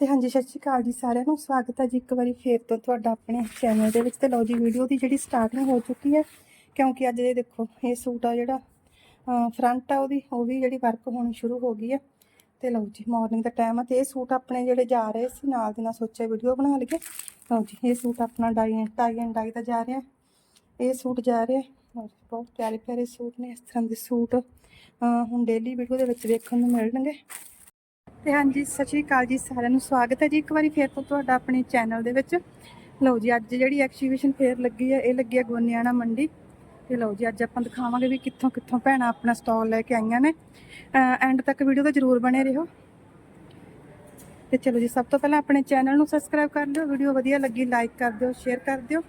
ਤੇ ਹਾਂਜੀ, ਸਤਿ ਸ਼੍ਰੀ ਅਕਾਲ ਜੀ ਸਾਰਿਆਂ ਨੂੰ। ਸਵਾਗਤ ਹੈ ਜੀ ਇੱਕ ਵਾਰੀ ਫੇਰ ਤੋਂ ਤੁਹਾਡਾ ਆਪਣੇ ਚੈਨਲ ਦੇ ਵਿੱਚ। ਤੇ ਲਓ ਜੀ ਵੀਡੀਓ ਦੀ ਜਿਹੜੀ ਸਟਾਰਟਿੰਗ ਹੋ ਚੁੱਕੀ ਹੈ, ਕਿਉਂਕਿ ਅੱਜ ਇਹ ਦੇਖੋ, ਇਹ ਸੂਟ ਆ ਜਿਹੜਾ ਫਰੰਟ ਆ ਉਹਦੀ, ਉਹ ਵੀ ਜਿਹੜੀ ਵਰਕ ਹੋਣੀ ਸ਼ੁਰੂ ਹੋ ਗਈ ਹੈ। ਤੇ ਲਓ ਜੀ ਮਾਰਨਿੰਗ ਦਾ ਟਾਈਮ ਆ ਤੇ ਇਹ ਸੂਟ ਆਪਣੇ ਜਿਹੜੇ ਜਾ ਰਹੇ ਸੀ, ਨਾਲ ਦੀ ਨਾਲ ਸੋਚਿਆ ਵੀਡੀਓ ਬਣਾ ਲਈਏ। ਲਓ ਜੀ, ਇਹ ਸੂਟ ਆਪਣਾ ਡਾਈ ਟਾਈ ਐਂਡ ਡਾਈ ਦਾ ਜਾ ਰਿਹਾ। ਇਹ ਸੂਟ ਜਾ ਰਿਹਾ ਬਹੁਤ ਪਿਆਰੇ ਪਿਆਰੇ ਸੂਟ ਨੇ, ਇਸ ਤਰ੍ਹਾਂ ਦੇ ਸੂਟ ਹੁਣ ਡੇਲੀ ਵੀਡੀਓ ਦੇ ਵਿੱਚ ਵੇਖਣ ਨੂੰ ਮਿਲਣਗੇ। ਤੇ ਹਾਂਜੀ, ਸਤਿ ਸ਼੍ਰੀ ਅਕਾਲ ਜੀ ਸਾਰਿਆਂ ਨੂੰ। ਸਵਾਗਤ ਹੈ ਜੀ ਇੱਕ ਵਾਰੀ ਫੇਰ ਤੋਂ ਤੁਹਾਡਾ ਆਪਣੇ ਚੈਨਲ ਦੇ ਵਿੱਚ। ਲਓ ਜੀ, ਅੱਜ ਜਿਹੜੀ ਐਕਸੀਬਿਸ਼ਨ ਫੇਰ ਲੱਗੀ ਹੈ, ਇਹ ਲੱਗੀ ਹੈ ਗੋਨਿਆਣਾ ਮੰਡੀ। ਤੇ ਲਓ ਜੀ, ਅੱਜ ਆਪਾਂ ਦਿਖਾਵਾਂਗੇ ਵੀ ਕਿੱਥੋਂ ਕਿੱਥੋਂ ਭੈਣਾਂ ਆਪਣਾ ਸਟਾਲ ਲੈ ਕੇ ਆਈਆਂ ਨੇ। ਐਂਡ ਤੱਕ ਵੀਡੀਓ ਦਾ ਜਰੂਰ ਬਣੇ ਰਹੋ। ਤੇ ਚਲੋ ਜੀ, ਸਭ ਤੋਂ ਪਹਿਲਾਂ ਆਪਣੇ ਚੈਨਲ ਨੂੰ ਸਬਸਕ੍ਰਾਈਬ ਕਰ ਲਿਓ ਵੀਡੀਓ ਵਧੀਆ ਲੱਗੀ ਲਾਈਕ ਕਰ ਦਿਓ ਸ਼ੇਅਰ ਕਰ ਦਿਓ।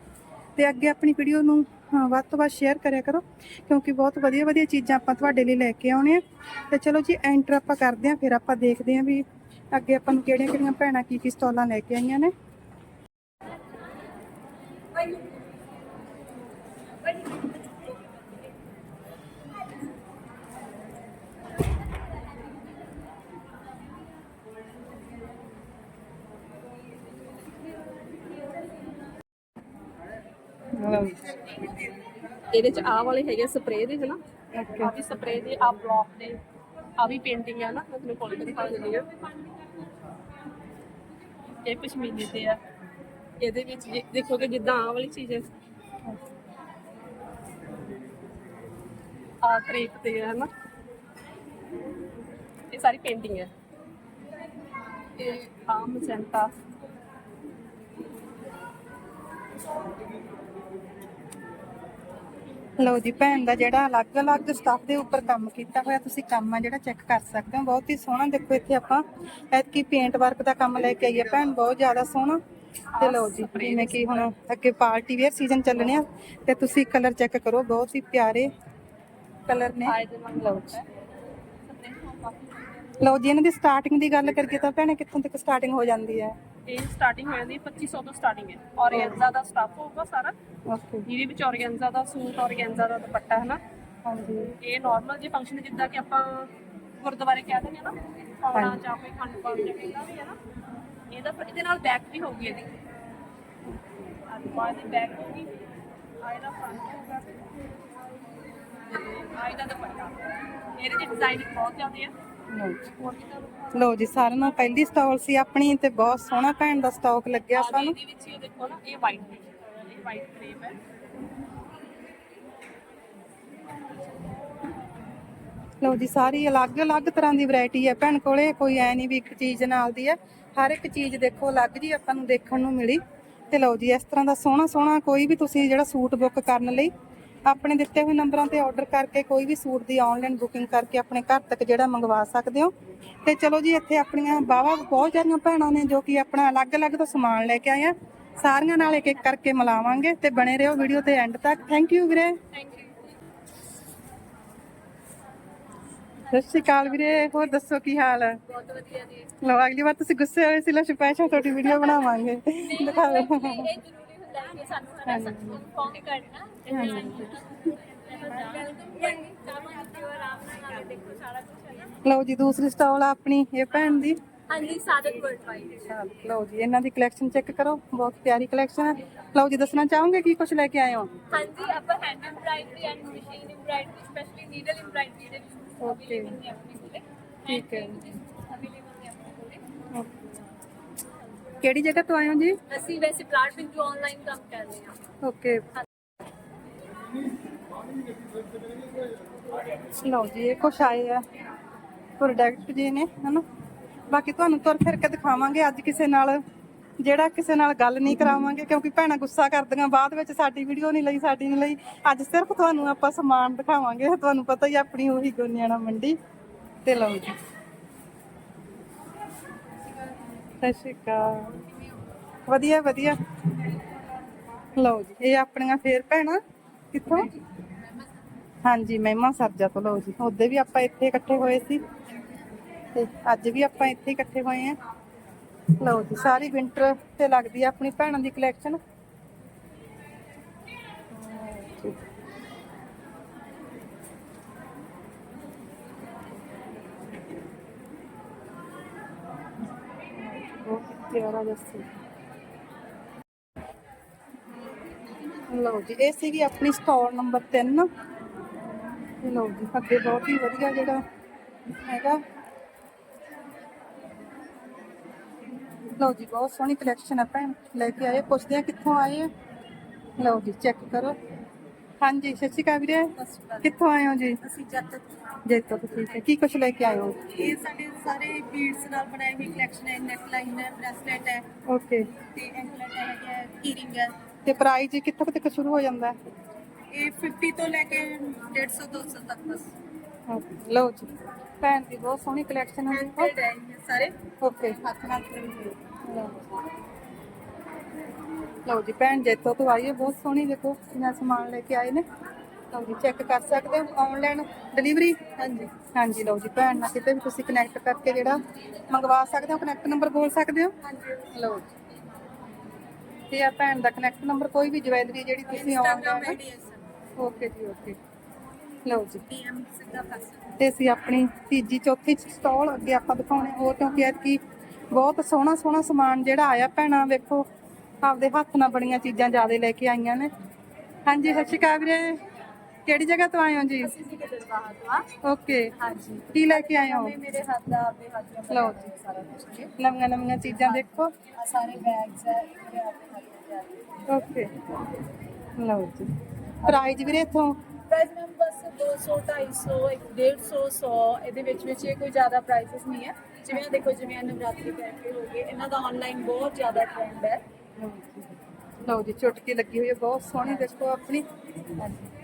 ਤੇ ਅੱਗੇ ਆਪਣੀ ਵੀਡੀਓ ਨੂੰ ਵੱਧ ਤੋਂ ਵੱਧ ਸ਼ੇਅਰ ਕਰਿਆ ਕਰੋ, ਕਿਉਂਕਿ ਬਹੁਤ ਵਧੀਆ ਵਧੀਆ ਚੀਜ਼ਾਂ ਆਪਾਂ ਤੁਹਾਡੇ ਲਈ ਲੈ ਕੇ ਆਉਣੇ ਆ। ਤੇ ਚਲੋ ਜੀ ਐਂਟਰ ਆਪਾਂ ਕਰਦੇ ਆਂ ਫਿਰ ਆਪਾਂ ਦੇਖਦੇ ਆਂ ਵੀ ਅੱਗੇ ਆਪਾਂ ਨੂੰ ਕਿਹੜੀਆਂ ਕਿਹੜੀਆਂ ਭੈਣਾਂ ਕੀ ਕੀ ਸਟਾਲਾਂ ਲੈ ਕੇ ਆਈਆਂ ਨੇ। ਇਹਦੇ ਚ ਆਹ ਵਾਲੇ ਹੈਗੇ ਸਪਰੇਅ ਦੇ ਹਨਾ ਆ ਵੀ ਸਪਰੇਅ ਦੇ ਆ ਬਲੌਕ ਦੇ ਆ ਵੀ ਪੇਂਟਿੰਗ ਆ ਨਾ ਮੈਂ ਤੁਹਾਨੂੰ ਕੋਲ ਦਿਖਾ ਦਿੰਦੀ ਆ ਇਹ ਪਸ਼ਮੀਨੇ ਤੇ ਆ। ਇਹਦੇ ਵਿੱਚ ਜੇ- ਦੇਖੋਗੇ ਜਿੱਦਾਂ ਆਹ ਵਾਲੀ ਚੀਜ਼ ਹੈ ਆ ਕ੍ਰੇਪ ਤੇ ਹੈ ਨਾ ਇਹ ਸਾਰੀ ਪੇਂਟਿੰਗ ਹੈ ਇਹ ਆ ਮਸੈਂਟਾ ਲਓ ਜੀ ਭੈਣ ਦਾ ਜਿਹੜਾ ਅਲੱਗ-ਅਲੱਗ ਸਟਾਫ ਦੇ ਉੱਪਰ ਕੰਮ ਕੀਤਾ ਹੋਇਆ ਤੁਸੀਂ ਕੰਮ ਆ ਜਿਹੜਾ ਚੈੱਕ ਕਰ ਸਕਦੇ ਹੋ ਬਹੁਤ ਹੀ ਸੋਹਣਾ। ਦੇਖੋ ਇੱਥੇ ਆਪਾਂ ਐਤਕੀ ਪੇਂਟ ਵਰਕ ਦਾ ਕੰਮ ਲੈ ਕੇ ਆਈ ਹੈ ਭੈਣ ਬਹੁਤ ਜ਼ਿਆਦਾ ਸੋਹਣਾ। ਤੇ ਲਓ ਜੀ ਜਿਵੇਂ ਕਿ ਹੁਣ ਅੱਗੇ ਪਾਰਟੀ ਵੇਅਰ ਸੀਜ਼ਨ ਚੱਲਣੇ ਆ ਤੇ ਤੁਸੀਂ ਕਲਰ ਚੈੱਕ ਕਰੋ ਬਹੁਤ ਹੀ ਪਿਆਰੇ ਕਲਰ ਨੇ। ਲਓ। ਜੀ ਇਹਨਾਂ ਦੀ ਸਟਾਰਟਿੰਗ ਦੀ ਗੱਲ ਕਰੀਏ ਤਾਂ ਭੈਣੇ ਕਿੱਥੋਂ ਤੱਕ ਸਟਾਰਟਿੰਗ ਹੋ ਜਾਂਦੀ ਹੈ? ਇਹ ਸਟਾਰਟਿੰਗ ਹੋ ਜਾਂਦੀ 2500 ਤੋਂ ਸਟਾਰਟਿੰਗ ਹੈ। ਔਰਗੈਂਜ਼ਾ ਦਾ ਸਟਾਫ ਹੋਊਗਾ ਸਾਰਾ। ਓਕੇ ਇਹਦੇ ਵਿੱਚ ਔਰਗੈਂਜ਼ਾ ਦਾ ਸੂਟ ਔਰਗੈਂਜ਼ਾ ਦਾ ਦੁਪੱਟਾ ਹੈ ਨਾ ਹਾਂਜੀ। ਇਹ ਨਾਰਮਲ ਜੇ ਫੰਕਸ਼ਨ ਜਿੱਦਾਂ ਕਿ ਆਪਾਂ ਗੁਰਦੁਆਰੇ ਕਹਿ ਦਿੰਦੇ ਆ ਨਾ ਪਾਉਣਾ ਜਾਂ ਕੋਈ ਖੰਡ ਪਾਉਣ ਜਾਂ ਕਿੰਨਾ ਵੀ ਹੈ ਨਾ ਇਹਦਾ ਇਹਦੇ ਨਾਲ ਬੈਕ ਵੀ ਹੋਊਗੀ ਇਹਦੀ। ਬਾਅਦ ਦੀ ਬੈਕ ਹੋਊਗੀ ਆ ਇਹਦਾ ਫਰੰਟ ਹੋਊਗਾ। ਆ ਇਹਦਾ ਦੁਪੱਟਾ। ਇਹਦੇ ਚ ਡਿਜ਼ਾਈਨਿੰਗ ਬਹੁਤ ਜ਼ਿਆਦਾ ਹੈ। ਲਓ ਜੀ। ਲਓ ਜੀ ਸਾਰਿਆਂ ਨੂੰ ਪਹਿਲੀ ਸਟਾਲ ਸੀ ਆਪਣੀ ਤੇ ਬਹੁਤ ਸੋਹਣਾ ਭੈਣ ਦਾ ਸਟਾਕ ਲੱਗਿਆ ਆਪਾਂ ਨੂੰ ਇਹਦੇ ਵਿੱਚ ਇਹ ਦੇਖੋ ਨਾ ਇਹ ਵਾਈਟ ਹੈ। ਇਹ ਵਾਈਟ ਕ੍ਰੇਪ ਹੈ। ਲਓ ਜੀ ਸਾਰੀ ਅਲੱਗ-ਅਲੱਗ ਤਰ੍ਹਾਂ ਦੀ ਵੈਰਾਈਟੀ ਹੈ। ਭੈਣ ਕੋਲੇ ਕੋਈ ਐ ਨਹੀਂ ਵੀ ਇੱਕ ਚੀਜ਼ ਨਾਲ ਦੀ ਹੈ। ਹਰ ਇੱਕ ਚੀਜ਼ ਦੇਖੋ ਅਲੱਗ ਜੀ ਆਪਾਂ ਨੂੰ ਦੇਖਣ ਨੂੰ ਮਿਲੀ। ਤੇ ਲਓ ਜੀ ਇਸ ਤਰ੍ਹਾਂ ਦਾ ਸੋਹਣਾ ਸੋਹਣਾ ਕੋਈ ਵੀ ਤੁਸੀਂ ਜਿਹੜਾ ਸੂਟ ਬੁੱਕ ਕਰਨ ਲਈ ਆਪਣੇ ਦਿੱਤੇ ਹੋਏ ਨੰਬਰਾਂ ਤੇ ਆਰਡਰ ਕਰਕੇ ਕੋਈ ਵੀ ਸੂਟ ਦੀ ਆਨਲਾਈਨ ਬੁਕਿੰਗ ਕਰਕੇ ਆਪਣੇ ਘਰ ਤੱਕ ਜਿਹੜਾ ਮੰਗਵਾ ਸਕਦੇ ਹੋ। ਤੇ ਚਲੋ ਜੀ ਇੱਥੇ ਆਪਣੀਆਂ ਬਾਵਾ ਬਹੁਤ ਸਾਰੀਆਂ ਭੈਣਾਂ ਨੇ ਜੋ ਕਿ ਆਪਣਾ ਅਲੱਗ-ਅਲੱਗ ਤੋਂ ਸਮਾਨ ਲੈ ਕੇ ਆਏ ਆ ਸਾਰੀਆਂ ਨਾਲ ਇੱਕ ਇੱਕ ਕਰਕੇ ਮਿਲਾਵਾਂਗੇ ਤੇ ਬਣੇ ਰਹੋ ਵੀਡੀਓ ਤੇ ਐਂਡ ਤੱਕ। ਥੈਂਕ ਯੂ ਵੀਰੇ। ਸਤਿ ਸ਼੍ਰੀ ਅਕਾਲ ਵੀਰੇ ਹੋਰ ਦੱਸੋ ਕੀ ਹਾਲ ਹੈ? ਬਹੁਤ ਵਧੀਆ ਜੀ। ਲਓ ਅਗਲੀ ਵਾਰ ਤੁਸੀਂ ਗੁੱਸੇ ਹੋਏ ਸੀ ਲੋ ਸਪੈਸ਼ਲ ਤੁਹਾਡੀ ਵੀਡੀਓ ਬਣਾਵਾਂਗੇ। ਦਿਖਾਓ। ਇਹ ਜ਼ਰੂਰੀ ਹੁੰਦਾ ਹੈ ਕਿ ਸਾਨੂੰ ਹਨਾ ਇਨਫੋਰਮ ਕਰਨਾ ਤੇ ਦੇਖੋ ਸਾਰਾ ਕੁਝ ਲਓ ਜੀ ਦੂਸਰੀ ਸਟਾਲ ਆ ਆਪਣੀ ਇਹ ਭੈਣ ਦੀ। ਹਾਂਜੀ ਸਾਦਤ ਵਰਲਡ ਵਾਈਡ ਲਓ ਜੀ ਇਹਨਾਂ ਦੀ ਕਲੈਕਸ਼ਨ ਚੈੱਕ ਕਰੋ ਬਹੁਤ ਪਿਆਰੀ ਕਲੈਕਸ਼ਨ ਹੈ ਲਓ ਜੀ ਦੱਸਣਾ ਚਾਹੋਗੇ ਕੀ ਕੁਝ ਲੈ ਕੇ ਆਏ ਹੋ? ਹਾਂਜੀ ਆਪਾਂ hand embroidery and machine embroidery specially needle embroidery ਦੇ ਕੋਲੇ। ਠੀਕ ਹੈ। ਕਿਹੜੀ ਜਗ੍ਹਾ ਤੋਂ ਆਏ ਹੋ ਜੀ? ਅਸੀਂ ਵੈਸੇ ਪਲਾਟ ਵਿੱਚ ਆਨਲਾਈਨ ਕੰਮ ਕਰ ਰਹੇ ਹਾਂ। ਓਕੇ ਲਓ ਜੀ, ਇਹ ਕੁਛ ਆਏ ਆ। ਪ੍ਰੋਡਕਟ ਜੀ ਨੇ, ਹਨਾ? ਬਾਕੀ ਤੁਹਾਨੂੰ ਤੁਰ ਫਿਰ ਕੇ ਦਿਖਾਵਾਂਗੇ, ਅੱਜ ਕਿਸੇ ਨਾਲ, ਜਿਹੜਾ ਕਿਸੇ ਨਾਲ ਗੱਲ ਨਹੀਂ ਕਰਾਵਾਂਗੇ, ਕਿਉਂਕਿ ਭੈਣਾਂ ਗੁੱਸਾ ਕਰਦੀਆਂ, ਬਾਅਦ ਵਿੱਚ ਸਾਡੀ ਵੀਡੀਓ ਨਹੀਂ ਲਈ, ਸਾਡੀ ਨਹੀਂ ਲਈ। ਅੱਜ ਸਿਰਫ ਤੁਹਾਨੂੰ ਆਪਾਂ ਸਮਾਨ ਦਿਖਾਵਾਂਗੇ, ਤੁਹਾਨੂੰ ਪਤਾ ਹੀ ਆ, ਆਪਣੀ ਉਹੀ ਗੋਨਿਆਣਾ ਮੰਡੀ। ਤੇ ਲਓ ਜੀ। ਸਤਿ ਸ਼੍ਰੀ ਅਕਾਲ। ਵਧੀਆ ਵਧੀਆ। ਲਓ ਜੀ, ਇਹ ਆਪਣੀਆਂ ਫੇਰ ਭੈਣਾਂ। ਕਿੱਥੋਂ? ਹਾਂਜੀ ਮਹਿਮਾ ਸਰਜਾ ਤੋਂ ਲਓ ਜੀ। ਉਹਦੇ ਵੀ ਆਪਾਂ ਇੱਥੇ ਇਕੱਠੇ ਹੋਏ ਸੀ। ਤੇ ਅੱਜ ਵੀ ਆਪਾਂ ਇੱਥੇ ਇਕੱਠੇ ਹੋਏ ਆ। ਲਓ ਜੀ ਸਾਰੀ ਵਿੰਟਰ ਤੇ ਲੱਗਦੀ ਆ ਆਪਣੀ ਭੈਣਾਂ ਦੀ ਕਲੈਕਸ਼ਨ ਬਹੁਤ ਪਿਆਰਾ ਜਿਹਾ ਲਓ ਜੀ ਇਹ ਸੀਗੀ ਆਪਣੀ ਸਟੋਰ ਨੰਬਰ 3 ਇਹ ਲਓ ਜੀ ਅੱਗੇ ਬਹੁਤ ਹੀ ਵਧੀਆ ਜਿਹੜਾ ਹੈਗਾ। ਲਓ ਜੀ ਬਹੁਤ ਸੋਹਣੀ ਕਲੈਕਸ਼ਨ ਆ ਭੈਣ ਲੈ ਕੇ ਆਏ ਪੁੱਛਦੇ ਆ ਕਿੱਥੋਂ ਆਏ ਆ। ਲਓ ਜੀ ਚੈੱਕ ਕਰੋ। ਹਾਂਜੀ ਸਤਿ ਸ਼੍ਰੀ ਅਕਾਲ ਵੀਰੇ ਕਿੱਥੋਂ ਆਏ ਹੋ ਜੀ? ਅਸੀਂ ਜੱਟ ਜੇ ਤੋਂ ਠੀਕ ਹੈ। ਕੀ ਕੁਛ ਲੈ ਕੇ ਆਏ ਹੋ? ਇਹ ਸਾਡੇ ਸਾਰੇ ਬੀਡਸ ਨਾਲ ਬਣਾਈ ਹੋਈ ਕਲੈਕਸ਼ਨ ਹੈ ਨੈਕ ਲਾਈਨ ਹੈ ਬ੍ਰੈਸਲੇਟ ਹੈ। ਓਕੇ ਤੇ ਐਂਕਲੇਟ ਹੈ ਕੀਰਿੰਗ ਹੈ। ਤੇ ਪ੍ਰਾਈਸ ਕਿੱਥੋਂ ਕੁ ਤੱਕ ਸ਼ੁਰੂ ਹੋ ਜਾਂਦਾ ਹੈ? ਇਹ 50 ਤੋਂ ਲੈ ਕੇ 150 200 ਤੱਕ ਬਸ। Okay, ਲਓ ਜੀ। ਭੈਣ ਦੀ ਬਹੁਤ ਸੋਹਣੀ ਕਲੈਕਸ਼ਨ ਹੈ। ਹੈਂਡਮੇਡ ਹੈ ਇਹ ਸਾਰੇ। ਓਕੇ। ਹੱਥ ਨਾਲ ਹੋਈ ਲਓ ਜੀ ਭੈਣ ਜੈਤੋ ਤੋਂ ਆਈ ਹੈ। ਬਹੁਤ ਸੋਹਣੀ ਦੇਖੋ ਕਿੰਨਾ ਸਮਾਨ ਲੈ ਕੇ ਆਏ ਨੇ। ਲਓ ਜੀ ਚੈੱਕ ਕਰ ਸਕਦੇ ਹੋ। ਆਨਲਾਈਨ ਡਿਲੀਵਰੀ ਹਾਂਜੀ। ਹਾਂਜੀ ਲਓ ਜੀ ਭੈਣ ਨਾਲ ਕਿਤੇ ਵੀ ਤੁਸੀਂ ਕਨੈਕਟ ਕਰਕੇ ਜਿਹੜਾ ਮੰਗਵਾ ਸਕਦੇ ਹੋ ਕਨੈਕਟ ਨੰਬਰ ਬੋਲ ਸਕਦੇ ਹੋ? ਹਾਂਜੀ। ਲਓ ਜੀ। ਇਹ ਆ ਭੈਣ ਦਾ ਕਨੈਕਟ ਨੰਬਰ ਕੋਈ ਵੀ ਜਵੈਲਰੀ ਜਿਹੜੀ ਤੁਸੀਂ ਆਈਡੀ ਹੈ ਓਕੇ ਜੀ ਓਕੇ ਲਓ ਜੀ। ਸਿੱਧਾ ਤੇ ਅਸੀਂ ਆਪਣੀ ਤੀਜੀ ਚੌਥੀ ਸਟਾਲ ਅੱਗੇ ਆਪਾਂ ਦਿਖਾਉਣੇ ਹੋਰ ਕਿਉਂਕਿ ਐਤਕੀ ਬਹੁਤ ਸੋਹਣਾ ਸੋਹਣਾ ਸਮਾਨ ਜਿਹੜਾ ਆਇਆ ਭੈਣਾਂ ਵੇਖੋ। ਆਪਦੇ ਹੱਥ ਨਾਲ ਬਣੀਆਂ ਚੀਜ਼ਾਂ ਜ਼ਿਆਦਾ ਲੈ ਕੇ ਆਈਆਂ ਨੇ। ਹਾਂਜੀ ਸਤਿ ਸ਼੍ਰੀ ਅਕਾਲ ਵੀਰੇ। ਕਿਹੜੀ ਜਗ੍ਹਾ ਤੋਂ ਆਏ ਹੋ ਜੀ? ਅਸੀਂ ਜੀ ਕਿਤੇ ਬਾਹਰ ਤੋਂ ਆ ਓਕੇ ਹਾਂਜੀ। ਕੀ ਲੈ ਕੇ ਆਏ ਹੋ? ਇਹ ਮੇਰੇ ਹੱਥ ਦਾ ਆਪਣੇ ਹੱਥ ਦਾ ਲਓ ਸਾਰਾ ਕੁਝ ਨਵੀਆਂ ਨਵੀਆਂ ਚੀਜ਼ਾਂ ਦੇਖੋ। ਆ ਸਾਰੇ ਬੈਗਸ ਹੈ ਇਹ ਆਪਣੇ ਹੱਥ ਦੇ ਆ ਓਕੇ ਲਓ ਜੀ। ਪ੍ਰਾਈਜ਼ ਵੀਰੇ ਇਥੋਂ? ਪ੍ਰਾਈਸ ਮੈਮ ਬਸ 200 250 150 100 ਇਹਦੇ ਵਿੱਚ ਵਿੱਚ ਇਹ ਕੋਈ ਜ਼ਿਆਦਾ ਪ੍ਰਾਈਸਸ ਨਹੀਂ ਹੈ। ਜਿਵੇਂ ਦੇਖੋ ਜਿਵੇਂ ਨਵਰਾਤਰੀ ਪੈਕੇ ਹੋ ਗਏ ਇਹਨਾਂ ਦਾ ਆਨਲਾਈਨ ਬਹੁਤ ਜ਼ਿਆਦਾ ਟ੍ਰੈਂਡ ਹੈ। ਲਓ ਜੀ। ਚੁਟਕੀ ਲੱਗੀ ਹੋਈ ਹੈ ਬਹੁਤ ਸੋਹਣੀ ਦੇਖੋ ਆਪਣੀ।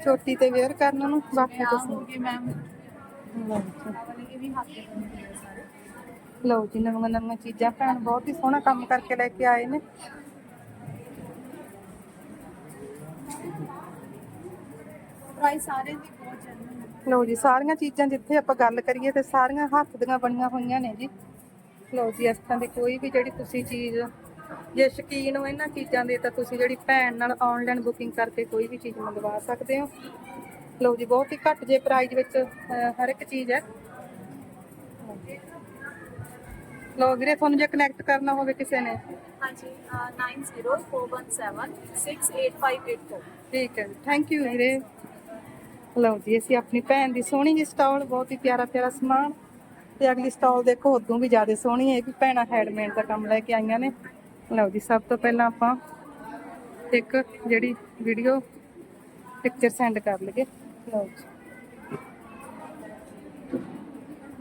ਛੋਟੀ ਤੇ ਵੇਅਰ ਕਰਨ ਨੂੰ ਬਾਕੀ ਹੋ ਗਏ ਮੈਮ ਲਓ ਜੀ। ਨਵੀਆਂ ਨਵੀਆਂ ਚੀਜ਼ਾਂ। ਭੈਣ ਬਹੁਤ ਹੀ ਸੋਹਣਾ ਕੰਮ ਕਰਕੇ ਲੈ ਕੇ ਆਏ ਨੇ। ਪ੍ਰਾਈਸ ਸਾਰੇ ਦੀ ਬਹੁਤ ਜੈਨੂਇਨ ਹੈ। ਲਓ ਜੀ ਸਾਰੀਆਂ ਚੀਜ਼ਾਂ ਜਿੱਥੇ ਆਪਾਂ ਗੱਲ ਕਰੀਏ ਤੇ ਸਾਰੀਆਂ ਹੱਥ ਦੀਆਂ ਬਣੀਆਂ ਹੋਈਆਂ ਨੇ ਜੀ। ਲਓ ਜੀ ਇਸ ਤਰ੍ਹਾਂ ਦੀ ਕੋਈ ਵੀ ਜਿਹੜੀ ਤੁਸੀਂ ਚੀਜ਼ ਜੇ ਸ਼ਕੀਨ ਹੋ ਇਹਨਾਂ ਚੀਜ਼ਾਂ ਦੇ ਤਾਂ ਤੁਸੀਂ ਜਿਹੜੀ ਭੈਣ ਨਾਲ ਆਨਲਾਈਨ ਬੁਕਿੰਗ ਕਰਕੇ ਕੋਈ ਵੀ ਚੀਜ਼ ਮੰਗਵਾ ਸਕਦੇ ਹੋ। ਲਓ ਜੀ ਬਹੁਤ ਹੀ ਘੱਟ ਜੇ ਪ੍ਰਾਈਸ ਵਿੱਚ ਹਰ ਇੱਕ ਚੀਜ਼ ਹੈ। ਲਓ ਵੀਰੇ ਤੁਹਾਨੂੰ ਜੇ ਕਨੈਕਟ ਕਰਨਾ ਹੋਵੇ ਕਿਸੇ ਨੇ। ਹਾਂਜੀ 9041768584 ਠੀਕ ਹੈ ਥੈਂਕ ਯੂ ਵੀਰੇ। ਲਓ ਜੀ ਅਸੀਂ ਆਪਣੀ ਭੈਣ ਦੀ ਸੋਹਣੀ ਜੀ ਸਟਾਲ ਬਹੁਤ ਹੀ ਪਿਆਰਾ ਪਿਆਰਾ ਸਮਾਨ। ਤੇ ਅਗਲੀ ਸਟਾਲ ਦੇਖੋ ਉਦੋਂ ਵੀ ਜ਼ਿਆਦਾ ਸੋਹਣੀ ਹੈ ਇਹ ਵੀ ਭੈਣਾਂ ਹੈਂਡਮੇਡ ਦਾ ਕੰਮ ਲੈ ਕੇ ਆਈਆਂ ਨੇ। ਲਓ ਜੀ, ਸਭ ਤੋਂ ਪਹਿਲਾਂ ਆਪਾਂ ਇੱਕ ਜਿਹੜੀ ਵੀਡੀਓ ਪਿਕਚਰ ਸੈਂਡ ਕਰ ਲਈਏ। ਲਓ ਜੀ।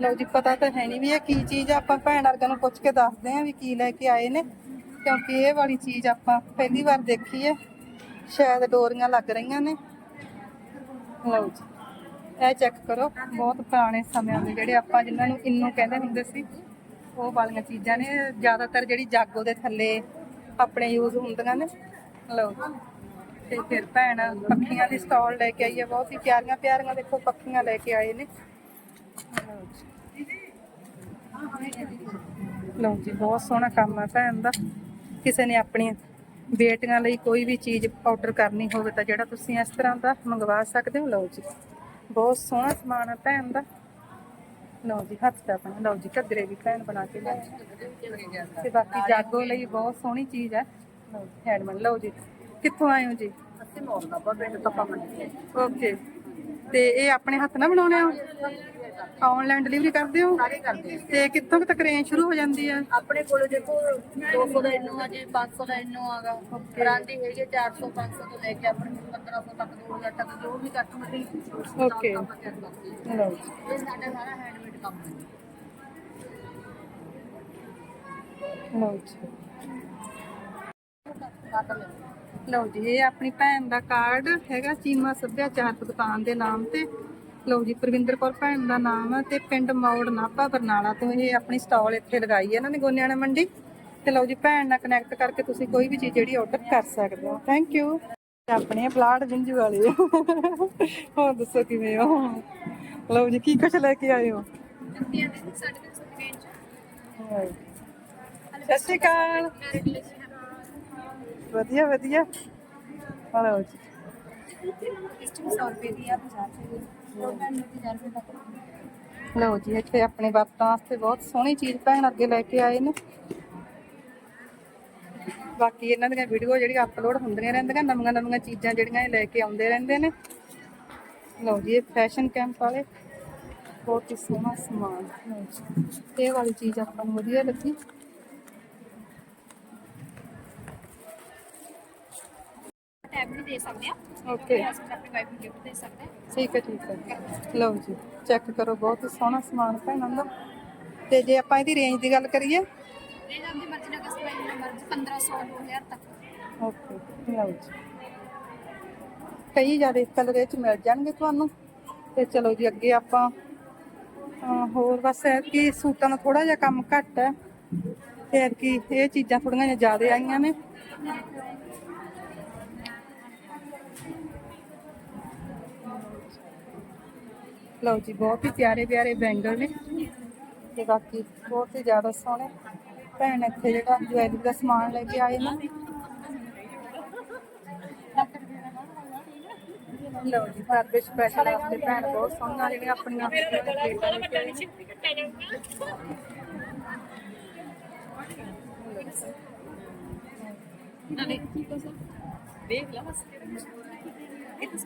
ਲਓ ਜੀ, ਪਤਾ ਤਾਂ ਹੈ ਨਹੀਂ ਵੀ ਇਹ ਕੀ ਚੀਜ਼ ਆ, ਆਪਾਂ ਭੈਣ ਵਰਗਿਆਂ ਨੂੰ ਪੁੱਛ ਕੇ ਦੱਸਦੇ ਆਂ ਵੀ ਕੀ ਲੈ ਕੇ ਆਏ ਨੇ, ਕਿਉਂਕਿ ਇਹ ਵਾਲੀ ਚੀਜ਼ ਆਪਾਂ ਪਹਿਲੀ ਵਾਰ ਦੇਖੀ ਹੈ, ਸ਼ਾਇਦ ਡੋਰੀਆਂ ਲੱਗ ਰਹੀਆਂ ਨੇ। ਲਓ ਜੀ, ਇਹ ਚੈੱਕ ਕਰੋ, ਬਹੁਤ ਪੁਰਾਣੇ ਸਮਿਆਂ ਦੇ ਜਿਹੜੇ ਆਪਾਂ ਜਿਨ੍ਹਾਂ ਨੂੰ ਇੰਨੂ ਕਹਿੰਦੇ ਹੁੰਦੇ ਸੀ। ਉਹ ਵਾਲੀਆਂ ਚੀਜ਼ਾਂ ਨੇ, ਜ਼ਿਆਦਾਤਰ ਜਿਹੜੀ ਜਾਗੋ ਦੇ ਥੱਲੇ ਆਪਣੇ ਯੂਜ਼ ਹੁੰਦੀਆਂ ਨੇ। ਲਓ ਜੀ ਤੇ ਫਿਰ ਭੈਣ ਪੱਖੀਆਂ ਦੀ ਸਟਾਲ ਲੈ ਕੇ ਆਈ ਹੈ ਬਹੁਤ ਹੀ ਪਿਆਰੀਆਂ ਪਿਆਰੀਆਂ ਦੇਖੋ ਪੱਖੀਆਂ ਲੈ ਕੇ ਆਏ ਨੇ। ਲਓ ਜੀ, ਬਹੁਤ ਸੋਹਣਾ ਕੰਮ ਆ ਭੈਣ ਦਾ। ਕਿਸੇ ਨੇ ਆਪਣੀਆਂ ਬੇਟੀਆਂ ਲਈ ਕੋਈ ਵੀ ਚੀਜ਼ ਆਰਡਰ ਕਰਨੀ ਹੋਵੇ ਤਾਂ ਜਿਹੜਾ ਤੁਸੀਂ ਇਸ ਤਰ੍ਹਾਂ ਦਾ ਮੰਗਵਾ ਸਕਦੇ ਹੋ, ਲਓ ਜੀ। ਬਹੁਤ ਸੋਹਣਾ ਸਮਾਨ ਹੈ ਭੈਣ ਦਾ। ਲਓ ਜੀ ਹੱਥ ਦਾ ਬਣਾ ਲਓ ਜੀ ਘੱਗਰੇ ਵੀ ਭੈਣ ਬਣਾ ਕੇ ਲਿਆਈ ਤੇ ਬਾਕੀ ਜਾਗੋ ਲਈ ਬਹੁਤ ਸੋਹਣੀ ਚੀਜ਼ ਹੈ। ਲਓ ਜੀ ਹੈਂਡਮੇਡ ਲਓ ਜੀ ਕਿੱਥੋਂ ਆਏ ਹੋ ਜੀ? ਅਸੀਂ ਮੋਰ ਦਾ ਪਿੰਡ ਤੱਪਾ ਮੰਡੀ ਓਕੇ। ਤੇ ਇਹ ਆਪਣੇ ਹੱਥ ਨਾਲ ਬਣਾਉਣੇ ਹੋ? ਆਨਲਾਈਨ ਡਿਲੀਵਰੀ ਕਰਦੇ ਹੋ? ਸਾਰੇ ਕਰਦੇ ਤੇ ਕਿੱਥੋਂ ਤੱਕ ਰੇਂਜ ਸ਼ੁਰੂ ਹੋ ਜਾਂਦੀ ਹੈ? ਆਪਣੇ ਕੋਲ ਦੇਖੋ 200 ਦਾ ਇੰਨੂ ਆ ਜੀ 500 ਦਾ ਇੰਨੂ ਆਗਾ। ਬ੍ਰਾਂਡੀ ਹੈਗੀ ਹੈ 400 500 ਤੋਂ ਲੈ ਕੇ ਆਪਣੇ 1500 ਤੱਕ 2000 ਤੱਕ ਜੋ ਵੀ ਕਸਟਮਰ ਦੀ ਓਕੇ। ਲਓ। ਇਹ ਸਾਡਾ ਸਾਰਾ ਹੈਂਡਮੇਡ ਕੰਮ ਲਓ ਜੀ। ਲਓ ਇਹ ਆਪਣੀ ਭੈਣ ਦਾ ਕਾਰਡ ਹੈਗਾ ਚੀਮਾ ਸੱਭਿਆਚਾਰਕ ਦੁਕਾਨ ਦੇ ਨਾਮ ਤੇ। ਲਓ ਜੀ ਪ੍ਰਵਿੰਦਰ ਕੌਰ ਭੈਣ ਦਾ ਨਾਮ ਹੈ ਤੇ ਪਿੰਡ ਮੌੜ ਨਾਭਾ ਬਰਨਾਲਾ ਤੋਂ ਇਹ ਆਪਣੀ ਸਟਾਲ ਇੱਥੇ ਲਗਾਈ ਹੈ ਇਹਨਾਂ ਨੇ ਗੋਨਿਆਣਾ ਮੰਡੀ। ਤੇ ਲਓ ਜੀ ਭੈਣ ਨਾਲ ਕਨੈਕਟ ਕਰਕੇ ਤੁਸੀਂ ਕੋਈ ਵੀ ਚੀਜ਼ ਜਿਹੜੀ ਆਰਡਰ ਕਰ ਸਕਦੇ ਹੋ। ਥੈਂਕ ਯੂ ਆਪਣੇ ਬਲਾਡ ਵਿੰਜੂ ਵਾਲੇ ਹੋਰ ਦੱਸੋ ਕਿਵੇਂ ਹੋ? ਲਓ ਜੀ ਕੀ ਕੁਛ ਲੈ ਕੇ ਆਏ ਹੋ? ਸਤਿ ਸ਼੍ਰੀ ਅਕਾਲ। ਵਧੀਆ ਵਧੀਆ। ਲਓ ਜੀ। ਇਸ ਵਿੱਚ 100 ਰੁਪਏ ਦੀ ਆ 50 ਰੁਪਏ ਦੀ ਉਹ ਮੈਂ 1000 ਰੁਪਏ ਤੱਕ। ਲਓ ਜੀ ਇੱਥੇ ਆਪਣੇ ਵਰਤਾਂ ਵਾਸਤੇ ਬਹੁਤ ਸੋਹਣੀ ਚੀਜ਼ ਭੈਣ ਅੱਗੇ ਲੈ ਕੇ ਆਏ ਨੇ। ਬਾਕੀ ਇਹਨਾਂ ਦੀਆਂ ਵੀਡੀਓ ਜਿਹੜੀਆਂ ਅਪਲੋਡ ਹੁੰਦੀਆਂ ਰਹਿੰਦੀਆਂ ਨਵੀਆਂ ਨਵੀਆਂ ਚੀਜ਼ਾਂ ਜਿਹੜੀਆਂ ਇਹ ਲੈ ਕੇ ਆਉਂਦੇ ਰਹਿੰਦੇ ਨੇ। ਲਓ ਜੀ ਇਹ ਫੈਸ਼ਨ ਕੈਂਪ ਵਾਲੇ। ਬਹੁਤ ਹੀ ਸੋਹਣਾ ਸਮਾਨ ਜੀ। ਇਹ ਵਾਲੀ ਚੀਜ਼ ਆਪਾਂ ਨੂੰ ਵਧੀਆ ਲੱਗੀ। ਟੈਬ ਵੀ ਦੇ ਸਕਦੇ ਆ ਓਕੇ। ਹਸਬੰਡ ਆਪਣੀ ਵਾਈਫ ਨੂੰ ਗਿਫਟ ਦੇ ਸਕਦੇ ਆ ਠੀਕ ਹੈ ਠੀਕ ਹੈ। ਲਓ ਜੀ ਚੈੱਕ ਕਰੋ ਬਹੁਤ ਹੀ ਸੋਹਣਾ ਸਮਾਨ ਭੈਣਾਂ ਦਾ। ਤੇ ਜੇ ਆਪਾਂ ਇਹਦੀ ਰੇਂਜ ਦੀ ਗੱਲ ਕਰੀਏ। ਇਹ ਆਪਣੀ ਮਰਜ਼ੀ ਨਾਲ ਕਸਟਮਾਈਜ਼ ਨਾ ਮਰਜ਼ੀ 1500 2000 ਤੱਕ। ਓਕੇ ਲਓ ਜੀ। ਕਈ ਜ਼ਿਆਦਾ ਕਲਰ ਇਹ ਚ ਮਿਲ ਜਾਣਗੇ ਤੁਹਾਨੂੰ। ਤੇ ਚਲੋ ਜੀ ਅੱਗੇ ਆਪਾਂ ਹੋਰ ਬਸ ਕਿ ਸੂਟਾਂ ਦਾ ਥੋੜਾ ਜਿਹਾ ਕੰਮ ਘੱਟ ਹੈ। ਤੇ ਕਿ, ਇਹ ਚੀਜ਼ਾਂ ਥੋੜੀਆਂ ਜਿਹਾ ਜ਼ਿਆਦਾ ਆਈਆਂ ਨੇ। ਲਓ ਜੀ, ਬਹੁਤ ਹੀ ਪਿਆਰੇ ਪਿਆਰੇ ਬੈਂਗਲ ਨੇ ਤੇ ਬਾਕੀ ਬਹੁਤ ਹੀ ਜ਼ਿਆਦਾ ਸੋਹਣੇ ਭੈਣ ਇੱਥੇ ਜਿਹੜਾ ਜਵੈਲਰੀ ਦਾ ਸਮਾਨ ਲੈ ਕੇ ਆਏ ਨੇ। ਲਓ ਜੀ, ਘਰ ਦੇ ਸਪੈਸ਼ਲ ਵਾਸਤੇ ਭੈਣ ਬਹੁਤ ਸੋਹਣੀਆਂ ਜਿਹੜੀਆਂ ਆਪਣੀਆਂ। ਦੇਖ ਲਾ ਬਸ ਇਹ ਤਾਂ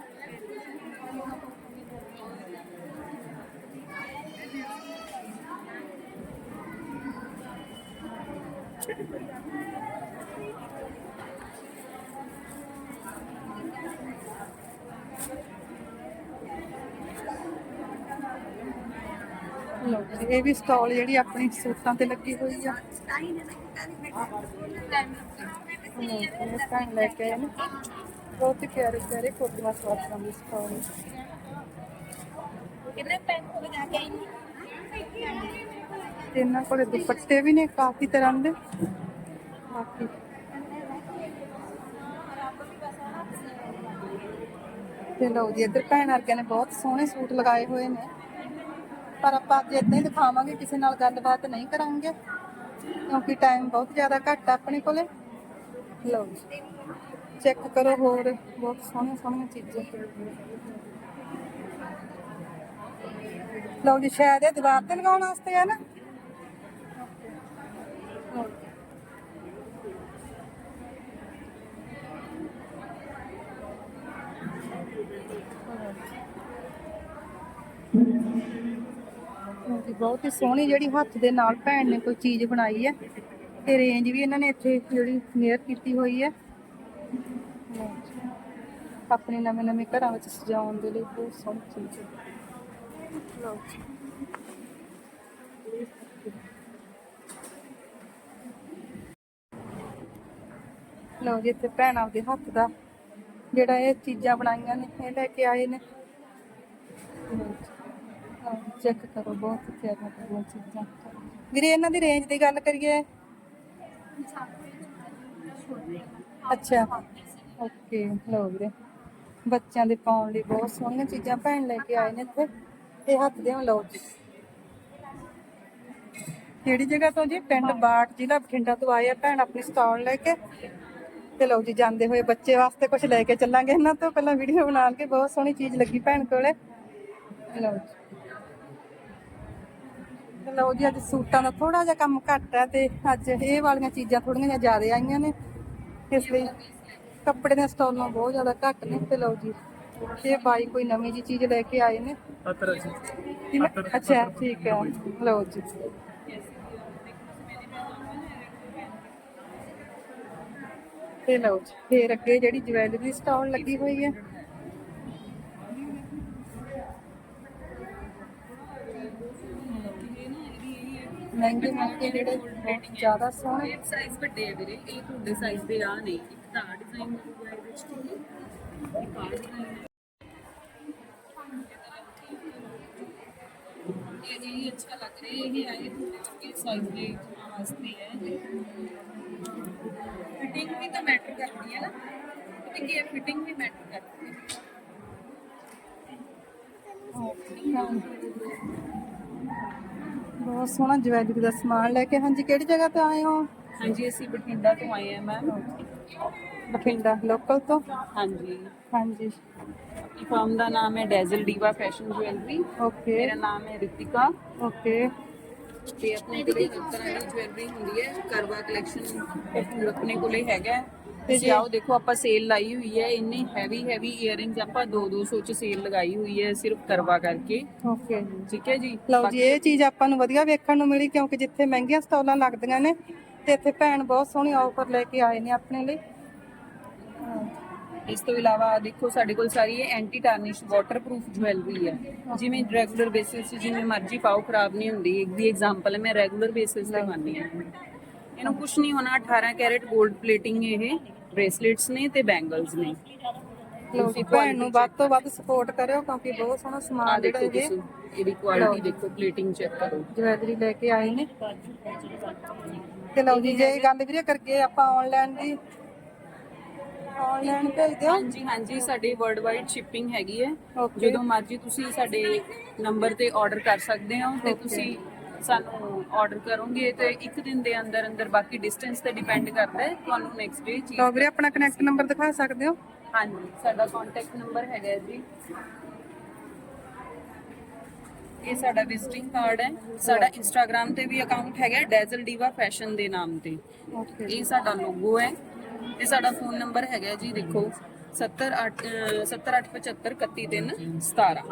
ਲਓ ਇਹ ਵੀ ਸਟਾਲ ਜਿਹੜੀ ਆਪਣੀ ਸੂਟਾਂ ਤੇ ਲੱਗੀ ਹੋਈ ਆ। ਟਾਈਮ ਲੈ ਕੇ ਨੇ। ਬਹੁਤ ਹੀ ਪਿਆਰੇ ਪਿਆਰੇ ਕੋਟੀਆਂ ਸਵਾਟਾਂ ਦੀ ਸਟਾਲ। ਕਿੰਨੇ ਪੈਨ ਕੋਲ ਜਾ ਕੇ ਆਈ ਤੇ ਇਹਨਾਂ ਕੋਲੇ ਦੁਪੱਟੇ ਵੀ ਨੇ ਕਾਫੀ ਤਰ੍ਹਾਂ ਦੇ। ਬਾਕੀ ਤੇ ਲਓ ਜੀ ਇੱਧਰ ਭੈਣ ਵਰਗਿਆਂ ਨੇ ਬਹੁਤ ਸੋਹਣੇ ਸੂਟ ਲਗਾਏ ਹੋਏ ਨੇ। ਪਰ ਆਪਾਂ ਅੱਜ ਇਦਾਂ ਹੀ ਦਿਖਾਵਾਂਗੇ, ਕਿਸੇ ਨਾਲ ਗੱਲਬਾਤ ਨਹੀਂ ਕਰਾਂਗੇ, ਕਿਉਂਕਿ ਟਾਈਮ ਬਹੁਤ ਜ਼ਿਆਦਾ ਘੱਟ ਆ ਆਪਣੇ ਕੋਲੇ। ਲਓ ਜੀ ਚੈੱਕ ਕਰੋ ਹੋਰ, ਬਹੁਤ ਸੋਹਣੀਆਂ ਸੋਹਣੀਆਂ ਚੀਜ਼ਾਂ। ਲਓ ਜੀ, ਸ਼ਾਇਦ ਇਹ ਦੀਵਾਰ ਤੇ ਲਗਾਉਣ ਵਾਸਤੇ ਹੈ ਨਾ ਲਓ ਜੀ, ਬਹੁਤ ਹੀ ਸੋਹਣੀ ਜਿਹੜੀ ਹੱਥ ਦੇ ਨਾਲ ਭੈਣ ਨੇ ਕੋਈ ਚੀਜ਼ ਬਣਾਈ ਹੈ ਤੇ ਰੇਂਜ ਵੀ ਇਹਨਾਂ ਨੇ ਇੱਥੇ ਜਿਹੜੀ ਮੇਅਰ ਕੀਤੀ ਹੋਈ ਹੈ। ਆਪਣੇ ਨਵੇਂ ਨਵੇਂ ਘਰਾਂ ਵਿੱਚ ਸਜਾਉਣ ਦੇ ਲਈ ਬਹੁਤ ਸੋਹਣੀ ਚੀਜ਼ ਹੈ। ਲਓ ਜੀ। ਲਓ ਜੀ, ਇੱਥੇ ਭੈਣ ਆਪਦੇ ਹੱਥ ਦਾ ਜਿਹੜਾ ਇਹ ਚੀਜ਼ਾਂ ਬਣਾਈਆਂ ਨੇ, ਇਹ ਲੈ ਕੇ ਆਏ ਨੇ। ਚੈੱਕ ਕਰੋ ਬਹੁਤ ਪਿਆਰੀਆਂ ਪਿਆਰੀਆਂ ਚੀਜ਼ਾਂ। ਵੀਰੇ ਇਹਨਾਂ ਦੀ ਰੇਂਜ ਦੀ ਗੱਲ ਕਰੀਏ। ਅੱਛਾ। ਓਕੇ ਲਓ ਵੀਰੇ। ਬੱਚਿਆਂ ਦੇ ਪਾਉਣ ਲਈ ਬਹੁਤ ਸੋਹਣੀਆਂ ਚੀਜ਼ਾਂ ਭੈਣ ਲੈ ਕੇ ਆਏ ਨੇ ਇੱਥੇ। ਇਹ ਹੱਥ ਦੇ ਲਓ ਜੀ। ਕਿਹੜੀ ਜਗ੍ਹਾ ਤੋਂ ਜੀ? ਪਿੰਡ ਬਾਟ ਜ਼ਿਲ੍ਹਾ ਬਠਿੰਡਾ ਤੋਂ ਆਏ ਆ ਭੈਣ ਆਪਣੀ ਸਟਾਲ ਲੈ ਕੇ। ਤੇ ਲਓ ਜੀ ਜਾਂਦੇ ਹੋਏ ਬੱਚੇ ਵਾਸਤੇ ਕੁਝ ਲੈ ਕੇ ਚੱਲਾਂਗੇ ਇਹਨਾਂ ਤੋਂ। ਪਹਿਲਾਂ ਵੀਡੀਓ ਬਣਾ ਕੇ ਬਹੁਤ ਸੋਹਣੀ ਚੀਜ਼ ਲੱਗੀ ਭੈਣ ਕੋਲੇ। ਲਓ ਜੀ। ਲਓ ਜੀ ਅੱਜ ਸੂਟਾਂ ਦਾ ਥੋੜਾ ਜਿਹਾ ਕੰਮ ਘੱਟ ਹੈ ਤੇ ਅੱਜ ਇਹ ਵਾਲੀਆਂ ਚੀਜ਼ਾਂ ਥੋੜੀਆਂ ਜਿਹਾ ਜ਼ਿਆਦਾ ਆਈਆਂ ਨੇ। ਇਸ ਲਈ ਕੱਪੜੇ ਦੇ ਸਟਾਲਾਂ ਬਹੁਤ ਜ਼ਿਆਦਾ ਘੱਟ ਨੇ ਤੇ ਲਓ ਜੀ ਇਹ ਬਾਈ ਕੋਈ ਨਵੀਂ ਜੀ ਚੀਜ਼ ਲੈ ਕੇ ਆਏ ਨੇ। ਅਤਰ ਜੀ। ਕਿਵੇਂ? ਅੱਛਾ ਠੀਕ ਹੈ ਲਓ ਜੀ। ਤੇ ਲਓ ਜੀ ਫੇਰ ਅੱਗੇ ਜਿਹੜੀ ਜਵੈਲਰੀ ਸਟਾਲ ਲੱਗੀ ਹੋਈ ਹੈ ਮਹਿੰਗੇ ਮਹਿੰਗੇ ਜਿਹੜੇ ਬਹੁਤ ਜ਼ਿਆਦਾ ਸੋਹਣੇ ਸਾਈਜ਼ ਵੱਡੇ ਆ ਵੀਰੇ ਇਹ ਤੁਹਾਡੇ ਸਾਈਜ਼ ਦੇ ਆ ਨਹੀਂ ਇੱਕ ਤਾਂ ਡਿਜ਼ਾਈਨ ਮਿਲੂਗਾ ਇਹਦੇ ਵਿੱਚ ਤੁਹਾਨੂੰ ਇੱਕ ਆ। ਡਿਜ਼ਾਈਨ ਇਹ ਇਹ ਅੱਛਾ ਲੱਗ ਰਿਹਾ ਹੈ ਇਹ ਆਏ ਤੁਹਾਡੇ ਸਾਈਜ਼ ਦੇ ਵਾਸਤੇ ਹੈ? ਫਿਟਿੰਗ ਵੀ ਤਾਂ ਮੈਟਰ ਕਰਦੀ ਹੈ ਨਾ। ਤੇ ਕੀ ਫਿਟਿੰਗ ਵੀ ਮੈਟਰ ਕਰਦੀ ਹੈ। ਬਹੁਤ ਸੋਹਣਾ ਜਵੈਲਰੀ ਦਾ ਸਮਾਨ ਲੈ ਕੇ। ਹਾਂਜੀ ਕਿਹੜੀ ਜਗ੍ਹਾ ਤੇ ਆਏ ਹੋ? ਹਾਂਜੀ ਅਸੀਂ ਬਠਿੰਡਾ ਤੋਂ ਆਏ ਹਾਂ ਮੈਮ ਬਠਿੰਡਾ ਲੋਕਲ ਤੋਂ? ਹਾਂਜੀ। ਹਾਂਜੀ। ਫਰਮ ਦਾ ਨਾਮ ਹੈ dazzle diva fashion jewellery okay ਮੇਰਾ ਨਾਮ ਹੈ ਰਿਤਿਕਾ ਓਕੇ ਤੇ ਆਪਣੇ ਕੋਲੇ ਤਰ੍ਹਾਂ ਦੀ ਜੁਐਲਰੀ ਹੁੰਦੀ ਹੈ ਕਰਵਾ ਕਲੈਕਸ਼ਨ ਆਪਣੇ ਕੋਲੇ ਹੈਗਾ ਹੈ। ਤੁਸੀਂ ਆਓ ਦੇਖੋ ਆਪਾਂ ਸੇਲ ਲਾਈ ਹੋਈ ਹੈ ਇੰਨੀ ਹੈਵੀ ਹੈਵੀ ਇਅਰਿੰਗਸ ਆਪਾਂ 2-200 ਚ ਸੇਲ ਲਗਾਈ ਹੋਈ ਹੈ ਸਿਰਫ ਕਰਵਾ ਕਰਕੇ। ਓਕੇ ਜੀ ਠੀਕ ਹੈ ਜੀ? ਲਓ ਜੀ ਇਹ ਚੀਜ਼ ਆਪਾਂ ਨੂੰ ਵਧੀਆ ਵੇਖਣ ਨੂੰ ਮਿਲੀ ਕਿਉਂਕਿ ਜਿੱਥੇ ਮਹਿੰਗੀਆਂ ਸਟਾਲਾਂ ਲੱਗਦੀਆਂ ਨੇ ਤੇ ਇੱਥੇ ਭੈਣ ਬਹੁਤ ਸੋਹਣੀ ਆਫਰ ਲੈ ਕੇ ਆਏ ਨੇ ਆਪਣੇ ਲਈ। ਇਸ ਤੋਂ ਇਲਾਵਾ ਦੇਖੋ ਸਾਡੇ ਕੋਲ ਸਾਰੀ ਇਹ ਐਂਟੀ ਟਾਰਨਿਸ਼ ਵਾਟਰਪ੍ਰੂਫ ਜੁਐਲਰੀ ਹੈ। ਜਿਵੇਂ ਰੈਗੂਲਰ ਬੇਸਿਸ ਤੇ ਜਿਵੇਂ ਮਰਜ਼ੀ ਪਾਓ ਖਰਾਬ ਨਹੀਂ ਹੁੰਦੀ। ਇੱਕ ਦੀ ਐਗਜ਼ਾਮਪਲ ਹੈ ਮੈਂ ਰੈਗੂਲਰ ਬੇਸਿਸ ਤੇ ਮੰਨਦੀ ਹਾਂ। ਇਹਨੂੰ ਕੁਝ ਨਹੀਂ ਹੋਣਾ 18 ਕੈਰੇਟ 골ਡ ਪਲੇਟਿੰਗ ਇਹ। ਬ੍ਰੇਸਲੇਟਸ ਨੇ ਤੇ ਬੈਂਗਲਸ ਨੇ। ਭੈਣ ਨੂੰ ਵੱਧ ਤੋਂ ਵੱਧ ਸਪੋਰਟ ਕਰਿਓ ਕਿਉਂਕਿ ਬਹੁਤ ਸੋਹਣਾ ਆ ਸਮਾਨ ਜਿਹੜਾ ਦੇਖੋ ਇਹ ਤੁਸੀਂ ਇਹਦੀ ਕੁਆਲਿਟੀ ਦੇਖੋ ਪਲੇਟਿੰਗ ਚੈੱਕ ਕਰੋ। ਜਵੈਲਰੀ ਲੈ ਕੇ ਆਏ ਨੇ। ਤੇ ਲਓ ਜੀ ਜੇ ਗੱਲ ਵੀਰੇ ਕਰਕੇ ਆਪਾਂ ਆਨਲਾਈਨ ਦੀ ਆਨਲਾਈਨ ਭੇਜ ਦਿਓ। ਹਾਂਜੀ ਹਾਂਜੀ ਸਾਡੀ ਵਰਲਡ ਵਾਈਡ ਸ਼ਿਪਿੰਗ ਹੈਗੀ ਹੈ। Okay. ਜਦੋਂ ਮਰਜ਼ੀ ਤੁਸੀਂ ਸਾਡੇ ਨੰਬਰ ਤੇ ਆਰਡਰ ਕਰ ਸਕਦੇ ਹੋ ਤੇ Okay. ਤੁਸੀਂ ਸਾਨੂੰ ਆਰਡਰ ਕਰੋਗੇ ਤੇ ਇੱਕ ਦਿਨ ਦੇ ਅੰਦਰ ਅੰਦਰ ਬਾਕੀ ਡਿਸਟੈਂਸ ਤੇ ਡਿਪੈਂਡ ਕਰਦਾ ਹੈ। ਤੁਹਾਨੂੰ ਨੈਕਸਟ ਡੇ ਚੀਜ਼ ਲਓ ਵੀਰੇ ਆਪਣਾ ਕਨੈਕਟ ਨੰਬਰ ਦਿਖਾ ਸਕਦੇ ਹੋ? ਹਾਂਜੀ ਸਾਡਾ ਕੰਟੈਕਟ ਨੰਬਰ ਹੈਗਾ ਹੈ ਜੀ। ਇਹ ਸਾਡਾ ਵਿਜ਼ਿਟਿੰਗ ਕਾਰਡ ਹੈ। ਸਾਡਾ ਇੰਸਟਾਗ੍ਰam ਤੇ ਵੀ ਅਕਾਊਂਟ ਹੈਗਾ ਡੈਜ਼ਲ ਡੀਵਾ ਫੈਸ਼ਨ ਦੇ ਨਾਮ ਤੇ। ਇਹ ਸਾਡਾ ਲੋਗੋ ਹੈ। ਤੇ ਸਾਡਾ ਫੋਨ ਨੰਬਰ ਹੈਗਾ ਜੀ ਦੇਖੋ 708 70875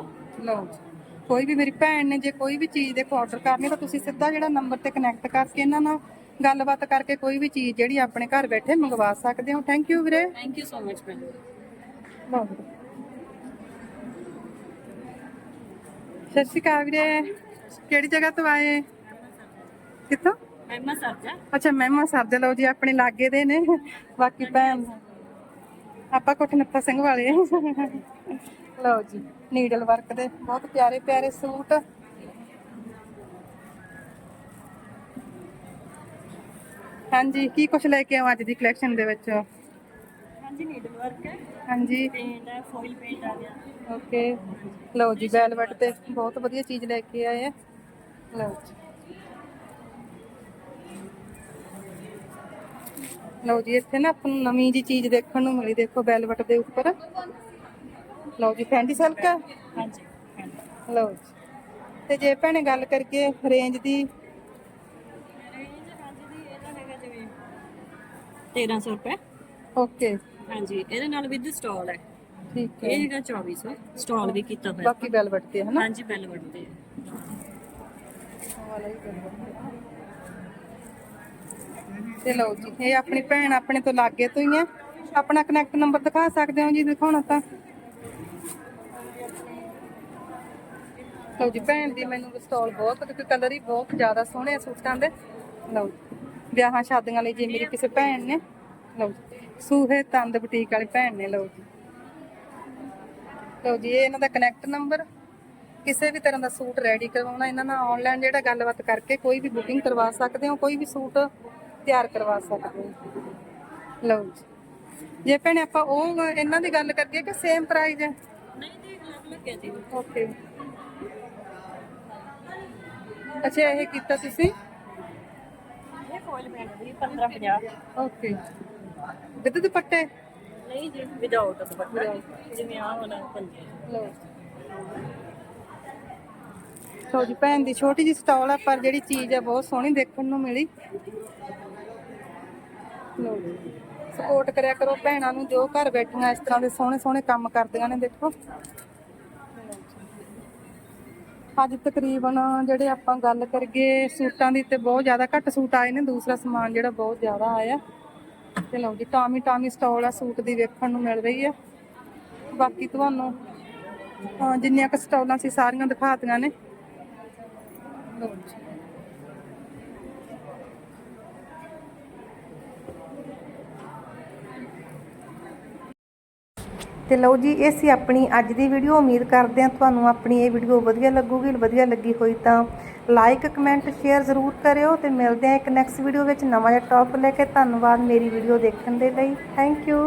ਲਓ ਜੀ। ਕੋਈ ਵੀ ਮੇਰੀ ਭੈਣ ਨੇ ਜੇ ਕੋਈ ਵੀ ਚੀਜ਼ ਦੇਖੋ ਆਰਡਰ ਕਰਨੀ ਤਾਂ ਤੁਸੀਂ ਸਿੱਧਾ ਜਿਹੜਾ ਨੰਬਰ ਤੇ ਕਨੈਕਟ ਕਰਕੇ ਇਹਨਾਂ ਨਾਲ ਗੱਲਬਾਤ ਕਰਕੇ ਕੋਈ ਵੀ ਚੀਜ਼ ਜਿਹੜੀ ਆਪਣੇ ਘਰ ਬੈਠੇ ਮੰਗਵਾ ਸਕਦੇ ਹੋ। ਥੈਂਕ ਯੂ ਵੀਰੇ। ਥੈਂਕ ਯੂ ਸੋ ਮਚ ਲਓ ਵੀਰੇ। ਸਤਿ ਸ਼੍ਰੀ ਅਕਾਲ ਵੀਰੇ। ਕਿਹੜੀ ਜਗ੍ਹਾ ਤੋਂ ਆਏ? ਕਿੱਥੋਂ? ਮਹਿਮਾ ਸਰਜਾ। ਅੱਛਾ ਮਹਿਮਾ ਸਰਦੇ ਲਓ ਜੀ ਆਪਣੇ ਲਾਗੇ ਦੇ ਨੇ। ਬਾਕੀ ਭੈਣ ਆਪਾਂ ਕੋਟ ਨੱਥਾ ਸਿੰਘ ਵਾਲੇ ਲਓ ਜੀ। ਨੀਡਲ ਵਰਕ ਦੇ ਬਹੁਤ ਪਿਆਰੇ ਪਿਆਰੇ ਸੂਟ। ਹਾਂਜੀ ਕੀ ਕੁਛ ਲੈ ਕੇ ਆਵਾਂ ਅੱਜ ਦੀ ਕਲੈਕਸ਼ਨ ਦੇ ਵਿੱਚ? ਹਾਂਜੀ ਨੀਡਲ ਵਰਕ ਹੈ ਹਾਂਜੀ। ਪੇਂਟ ਹੈ ਫੋਇਲ ਪੇਂਟ ਆ ਗਿਆ। ਓਕੇ ਲਓ ਜੀ ਵੈਲਵਟ ਤੇ ਬਹੁਤ ਵਧੀਆ ਚੀਜ਼ ਲੈ ਕੇ ਆਏ ਆ। ਲਓ ਜੀ। ਲਓ ਜੀ ਇੱਥੇ ਨਾ ਆਪਾਂ ਨੂੰ ਨਵੀਂ ਜੀ ਚੀਜ਼ ਦੇਖਣ ਨੂੰ ਮਿਲੀ ਦੇਖੋ ਵੈਲਵਟ ਦੇ ਉੱਪਰ। ਲਓ ਜੀ ਫੈਂਡੀ ਸਿਲਕ ਹੈ ਹਾਂਜੀ ਲਓ ਜੀ। ਤੇ ਜੇ ਭੈਣੇ ਗੱਲ ਕਰਕੇ ਰੇਂਜ ਦੀ? ਰੇਂਜ ਹਾਂਜੀ ਦੀ ਇਹਦਾ ਹੈਗਾ ਜਿਵੇਂ 1300 ਰੁਪਏ। ਓਕੇ ਹਾਂਜੀ ਇਹਦੇ ਨਾਲ ਵਿਦ ਸਟਾਲ ਹੈ। ਠੀਕ ਹੈ। ਇਹ ਹੈਗਾ 2400 ਸਟਾਲ ਵੀ ਕੀਤਾ ਹੋਇਆ। ਬਾਕੀ ਵੈਲਵਟ ਤੇ ਹੈ ਨਾ ਹਾਂਜੀ ਬੈਲ ਵੜਦੇ ਵਾਲਾ ਹੀ velvet ਤੇ। ਤੇ ਲਓ ਜੀ ਇਹ ਆਪਣੀ ਭੈਣ ਆਪਣੇ ਤੋਂ ਲਾਗੇ ਤੋਂ ਹੀ ਹੈ। ਆਪਣਾ ਕਨੈਕਟ ਨੰਬਰ ਦਿਖਾ ਸਕਦੇ ਹੋ ਜੀ ਦਿਖਾਉਣਾ ਤਾਂ? ਲਓ ਜੀ ਭੈਣ ਦੀ ਮੈਨੂੰ ਸਟਾਲ ਬਹੁਤ ਕਿਉਂਕਿ ਕਲਰ ਹੀ ਬਹੁਤ ਜ਼ਿਆਦਾ ਸੋਹਣੇ ਆ ਸੂਟਾਂ ਦੇ। ਲਓ। ਵਿਆਹਾਂ ਸ਼ਾਦੀਆਂ ਲਈ ਜੇ ਮੇਰੀ ਕਿਸੇ ਭੈਣ ਨੇ ਲਓ ਜੀ ਸੂਹੇ ਤੰਦ ਬੁਟੀਕ ਵਾਲੀ ਭੈਣ ਨੇ ਲਓ ਜੀ। ਲਓ ਜੀ ਇਹ ਇਹਨਾਂ ਦਾ ਕਨੈਕਟ ਨੰਬਰ ਕਿਸੇ ਵੀ ਤਰ੍ਹਾਂ ਦਾ ਸੂਟ ਰੈਡੀ ਕਰਵਾਉਣਾ ਇਹਨਾਂ ਨਾਲ ਆਨਲਾਈਨ ਜਿਹੜਾ ਗੱਲਬਾਤ ਕਰਕੇ ਕੋਈ ਵੀ ਬੁਕਿੰਗ ਕਰਵਾ ਸਕਦੇ ਹੋ ਕੋਈ ਵੀ ਸੂਟ ਤਿਆਰ ਕਰਵਾ ਸਕਦੇ ਹੋ। ਲਓ ਜੀ ਜੇ ਭੈਣੇ ਆਪਾਂ ਉਹ ਇਹਨਾਂ ਦੀ ਗੱਲ ਕਰੀਏ ਕਿ ਸੇਮ ਪ੍ਰਾਈਸ ਹੈ? ਨਹੀਂ ਜੀ ਅਲੱਗ ਅਲੱਗ ਹੈ ਜੀ। ਓਕੇ ਅੱਛਾ ਇਹ ਕੀਤਾ ਤੁਸੀਂ? ਇਹ ਫੋਇਲ ਪੇਂਟ ਦੀ 1550 ਓਕੇ ਵਿਦ ਦੁਪੱਟੇ? ਨਹੀਂ ਜੀ ਵਿਦਆਊਟ ਦੁਪੱਟਾ। ਜਿਵੇਂ ਆ ਵਾਲਾ ਪੰਜੀ। ਲਓ। ਜੀ ਭੈਣ ਦੀ ਛੋਟੀ ਜਿਹੀ ਸਟਾਲ ਆ ਪਰ ਜਿਹੜੀ ਚੀਜ਼ ਆ ਬਹੁਤ ਸੋਹਣੀ ਦੇਖਣ ਨੂੰ ਮਿਲੀ। ਜੀ। ਸਪੋਰਟ ਕਰਿਆ ਕਰੋ ਭੈਣਾਂ ਨੂੰ ਜੋ ਘਰ ਬੈਠੀਆਂ ਇਸ ਤਰ੍ਹਾਂ ਦੇ ਸੋਹਣੇ ਸੋਹਣੇ ਕੰਮ ਕਰਦੀਆਂ ਨੇ ਦੇਖੋ। ਅੱਜ ਤਕਰੀਬਨ ਜਿਹੜੇ ਆਪਾਂ ਗੱਲ ਕਰੀਏ, ਸੂਟਾਂ ਦੀ ਤੇ ਬਹੁਤ ਜ਼ਿਆਦਾ ਘੱਟ ਸੂਟ ਆਏ ਨੇ, ਦੂਸਰਾ ਸਮਾਨ ਜਿਹੜਾ ਬਹੁਤ ਜ਼ਿਆਦਾ ਆਇਆ। ਤੇ ਲਓ ਜੀ, ਟਾਮੀ ਟਾਮੀ ਸਟਾਲ ਆ, ਸੂਟ ਦੀ ਵੇਖਣ ਨੂੰ ਮਿਲ ਰਹੀ ਆ। ਬਾਕੀ ਤੁਹਾਨੂੰ ਹਾਂ ਜਿੰਨੀਆਂ ਕੁ ਸਟਾਲਾਂ ਸੀ, ਸਾਰੀਆਂ ਦਿਖਾਤੀਆਂ ਨੇ। ਲਓ ਜੀ। ਤੇ ਲਓ ਜੀ, ਇਹ ਸੀ ਆਪਣੀ ਅੱਜ ਦੀ ਵੀਡੀਓ ਉਮੀਦ ਕਰਦੇ ਹਾਂ ਤੁਹਾਨੂੰ ਆਪਣੀ ਇਹ ਵੀਡੀਓ ਵਧੀਆ ਲੱਗੂਗੀ, ਵਧੀਆ ਲੱਗੀ ਹੋਈ ਤਾਂ ਲਾਈਕ ਕਮੈਂਟ ਸ਼ੇਅਰ ਜ਼ਰੂਰ ਕਰਿਓ ਤੇ ਮਿਲਦੇ ਹਾਂ ਇੱਕ ਨੈਕਸਟ ਵੀਡੀਓ ਵਿੱਚ। ਨਵਾਂ ਜਿਹਾ ਟੌਪਿਕ ਲੈ ਕੇ। ਧੰਨਵਾਦ ਮੇਰੀ ਵੀਡੀਓ ਦੇਖਣ ਦੇ ਲਈ। Thank you